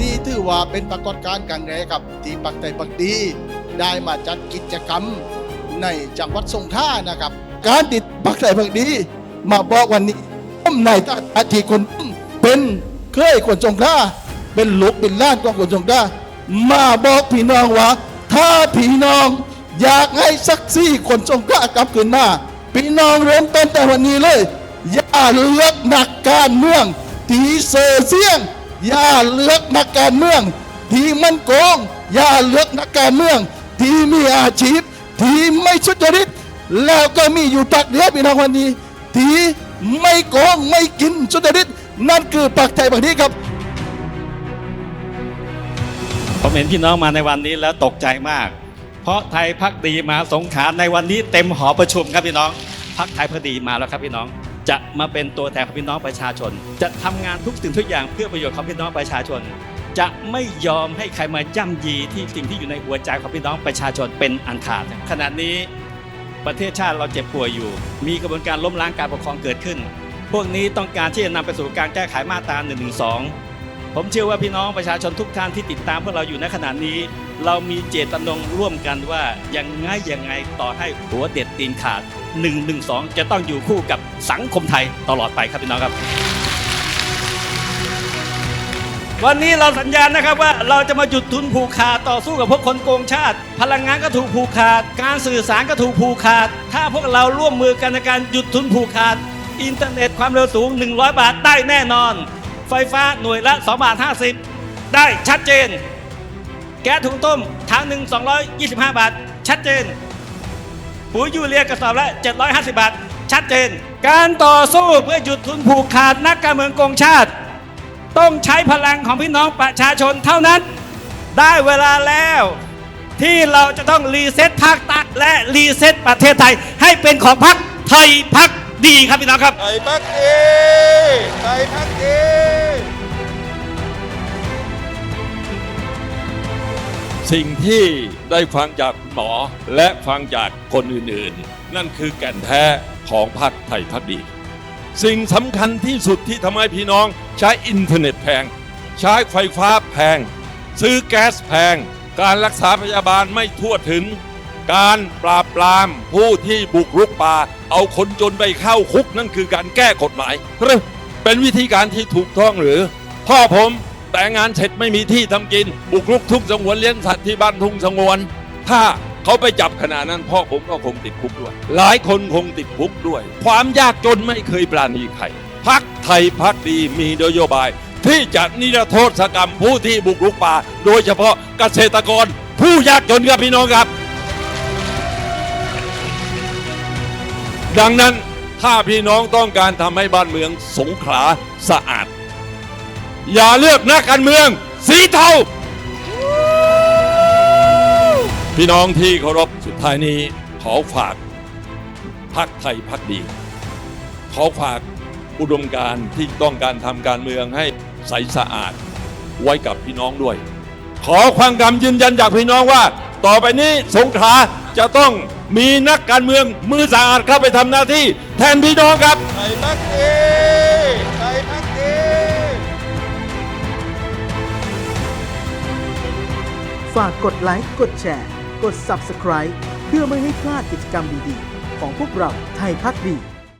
นี่ถือว่าเป็นปรากฏการณ์ครั้งแรกครับ ที่ปักไตปักดี ได้มาจัดกิจกรรมในจังหวัดสงขลานะครับ การติดปักไตปักดี มาบอกวันนี้ผมในตาอาทีคนเป็นเคยคนสงขลาเป็นลูกเป็นล้านของคนสงขลามาบอกพี่น้องว่า ถ้าพี่น้องอยากให้สักซี่คนสงขลากลับคืนมา น้องเริ่มต้นแต่วันนี้เลย อย่าเลือกนักการเมืองตีเซอเซียง อย่าเลือกนักการเมือง ที่มันโกง อย่าเลือกนักการเมือง ที่มีอาชีพ ที่ไม่สุจริต แล้วก็มีอยู่ปักเดียวพี่น้องวันนี้ ที่ไม่โกงไม่กินสุจริต นั่นคือปักไทยปักนี้ครับผมเห็นพี่น้องมาในวันนี้แล้วตกใจมาก เพราะไทยพักดีมาสงขลาในวันนี้เต็มหอประชุมครับพี่น้อง พักไทยพักดีมาแล้วครับพี่น้อง จะมาเป็นตัวแทนของพี่น้องประชาชน จะทำงานทุกสิ่งทุกอย่างเพื่อประโยชน์ของพี่น้องประชาชน จะไม่ยอมให้ใครมาย่ำยีที่สิ่งที่อยู่ในหัวใจของพี่น้องประชาชนเป็นอันขาดขณะนี้ประเทศชาติเราเจ็บป่วยอยู่ มีกระบวนการล้มล้างการปกครองเกิดขึ้น พวกนี้ต้องการที่จะนำไปสู่การแก้ไขมาตรา1นึผมเชื่อว่าพี่น้องประชาชนทุกท่านที่ติดตามพวกเราอยู่ในขณะนี้ เรามีเจตจำนงร่วมกันว่ายังไงยังไงต่อให้หัวเด็ดตีนขาด 112 จะต้องอยู่คู่กับสังคมไทยตลอดไปครับพี่น้องครับ วันนี้เราสัญญาณนะครับว่าเราจะมาหยุดทุนผูกขาดต่อสู้กับพวกคนโกงชาติ พลังงานก็ถูกผูกขาด การสื่อสารก็ถูกผูกขาด ถ้าพวกเราร่วมมือกันในการหยุดทุนผูกขาด อินเทอร์เน็ตความเร็วสูง 100 บาทได้แน่นอน ไฟฟ้าหน่วยละ2บาท50 ได้ชัดเจน แก๊สถุงต้มถังหนึ่ง225 บาท ชัดเจน ปุ๋ยยูเรียกระสอบละ 750 บาท ชัดเจน การต่อสู้เพื่อหยุดทุนผูกขาดนักการเมืองโกงชาติ ต้องใช้พลังของพี่น้องประชาชนเท่านั้น ได้เวลาแล้ว ที่เราจะต้องรีเซ็ตภาคใต้และรีเซ็ตประเทศไทย ให้เป็นของพรรคไทยพักดีครับพี่น้องครับ ไทยพักดีไทยพักดี สิ่งที่ได้ฟังจากหมอและฟังจากคนอื่นๆ นั่นคือแก่นแท้ของพรรคไทยพักดี สิ่งสำคัญที่สุดที่ทำให้พี่น้องใช้อินเทอร์เน็ตแพง ใช้ไฟฟ้าแพง ซื้อแก๊สแพง การรักษาพยาบาลไม่ทั่วถึง การปราบปรามผู้ที่บุกรุกป่า เอาคนจนไปเข้าคุกนั่นคือการแก้กฎหมายหรือเป็นวิธีการที่ถูกต้องหรือ พ่อผม แต่งานเสร็จไม่มีที่ทำกิน บุกรุกทุ่งสงวนเลี้ยงสัตว์ที่บ้านทุ่งสงวน ถ้าเขาไปจับขนาดนั้นพ่อผมก็คงติดคุกด้วย หลายคนคงติดคุกด้วย ความยากจนไม่เคยปราณีใครพักไทยพักดีมีนโยบาย ที่จะนิรโทษกรรมผู้ที่บุกรุกป่า โดยเฉพาะเกษตรกร ผู้ยากจนครับพี่น้องครับ ดังนั้นถ้าพี่น้องต้องการทำให้บ้านเมืองสงขลาสะอาด อย่าเลือกนักการเมือง สีเทา พี่น้องที่เคารพสุดท้ายนี้ขอฝากพักไทยพักดี ขอฝากอุดมการที่ต้องการทำการเมืองให้ใสสะอาดไว้กับพี่น้องด้วย ขอความกำยืนยันจากพี่น้องว่า ต่อไปนี้สงขลาจะต้องมีนักการเมืองมือสะอาดเข้าไปทำหน้าที่ แทนพี่น้องครับไทยพักดี ฝากกดไลค์ กดแชร์ กด Subscribe เพื่อไม่ให้พลาดกิจกรรมดีๆ ของพวกเราไทยพักดี